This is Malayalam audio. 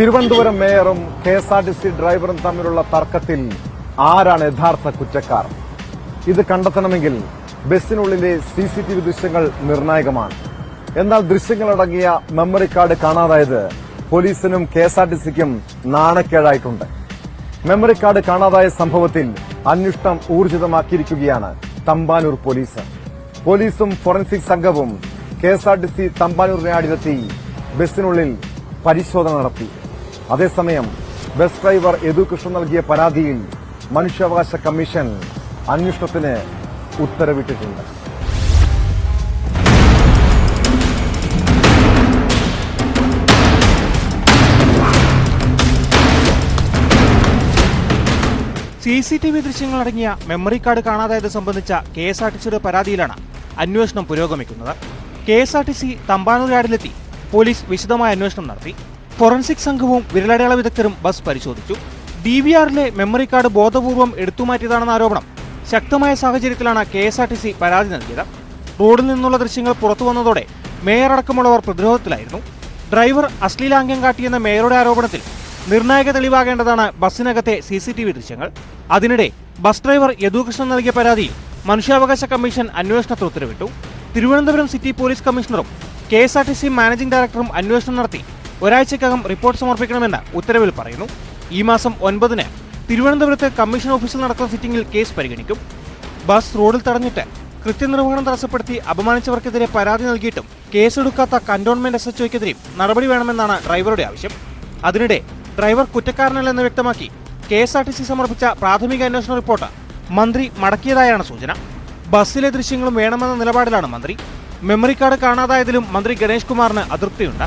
Thiruvananthapuram മേയറും K S R T C ഡ്രൈവറും തമ്മിലുള്ള തർക്കത്തിൽ ആരാണ് യഥാർത്ഥ കുറ്റക്കാർ? ഇത് കണ്ടെത്തണമെങ്കിൽ ബസ്സിനുള്ളിലെ സി സി ടി വി ദൃശ്യങ്ങൾ നിർണായകമാണ്. എന്നാൽ ദൃശ്യങ്ങളടങ്ങിയ മെമ്മറി കാർഡ് കാണാതായത് പോലീസിനും കെ എസ് ആർ ടി സിക്കും നാണക്കേടായിട്ടുണ്ട്. മെമ്മറി കാർഡ് കാണാതായ സംഭവത്തിൽ അന്വേഷണം ഊർജിതമാക്കിയിരിക്കുകയാണ് തമ്പാനൂർ പോലീസ്. പോലീസും ഫോറൻസിക് സംഘവും K S R T C Thampanoor നാടിലെത്തി ബസ്സിനുള്ളിൽ പരിശോധന നടത്തി. അതേസമയം ബസ് ഡ്രൈവർ യദു കൃഷ്ണൻ നൽകിയ പരാതിയിൽ മനുഷ്യാവകാശ കമ്മീഷൻ അന്വേഷണത്തിന് ഉത്തരവിട്ടിട്ടുണ്ട്. സി സി ടി വി ദൃശ്യങ്ങളടങ്ങിയ മെമ്മറി കാർഡ് കാണാതായത് സംബന്ധിച്ച കെ എസ് ആർ ടി സിയുടെ പരാതിയിലാണ് അന്വേഷണം പുരോഗമിക്കുന്നത്. K S R T C Thampanoor യാർഡിലെത്തി police വിശദമായ അന്വേഷണം നടത്തി. ഫോറൻസിക് സംഘവും വിരലടയാള വിദഗ്ധരും ബസ് പരിശോധിച്ചു. ഡി വി ആറിലെ മെമ്മറി കാർഡ് ബോധപൂർവം എടുത്തുമാറ്റിയതാണെന്ന ആരോപണം ശക്തമായ സാഹചര്യത്തിലാണ് K S R T C പരാതി നൽകിയത്. റോഡിൽ നിന്നുള്ള ദൃശ്യങ്ങൾ പുറത്തു വന്നതോടെ മേയർ അടക്കമുള്ളവർ പ്രതിരോധത്തിലായിരുന്നു. ഡ്രൈവർ അശ്ലീലാംഗ്യം കാട്ടിയെന്ന മേയറുടെ ആരോപണത്തിൽ നിർണായക തെളിവാകേണ്ടതാണ് ബസ്സിനകത്തെ സി സി ടി വി ദൃശ്യങ്ങൾ. അതിനിടെ ബസ് ഡ്രൈവർ യദുകൃഷ്ണൻ നൽകിയ പരാതിയിൽ മനുഷ്യാവകാശ കമ്മീഷൻ അന്വേഷണത്തിന് ഉത്തരവിട്ടു. Thiruvananthapuram city police കമ്മീഷണറും K S R T C managing ഡയറക്ടറും അന്വേഷണം നടത്തി ഒരാഴ്ചക്കകം റിപ്പോർട്ട് സമർപ്പിക്കണമെന്ന് ഉത്തരവിൽ പറയുന്നു. ഈ മാസം ഒൻപതിന് തിരുവനന്തപുരത്ത് കമ്മീഷൻ ഓഫീസിൽ നടക്കുന്ന സിറ്റിംഗിൽ കേസ് പരിഗണിക്കും. ബസ് റോഡിൽ തടഞ്ഞിട്ട് കൃത്യനിർവഹണം തടസ്സപ്പെടുത്തി അപമാനിച്ചവർക്കെതിരെ പരാതി നൽകിയിട്ടും കേസെടുക്കാത്ത കന്റോൺമെന്റ് എസ് എച്ച് ഒക്കെതിരെയും നടപടി വേണമെന്നാണ് ഡ്രൈവറുടെ ആവശ്യം. അതിനിടെ ഡ്രൈവർ കുറ്റക്കാരനല്ലെന്ന് വ്യക്തമാക്കി K S R T C സമർപ്പിച്ച പ്രാഥമിക അന്വേഷണ റിപ്പോർട്ട് മന്ത്രി മടക്കിയതായാണ് സൂചന. ബസ്സിലെ ദൃശ്യങ്ങളും വേണമെന്ന നിലപാടിലാണ് മന്ത്രി. മെമ്മറി കാർഡ് കാണാതായതിലും മന്ത്രി ഗണേഷ് കുമാറിന് അതൃപ്തിയുണ്ട്.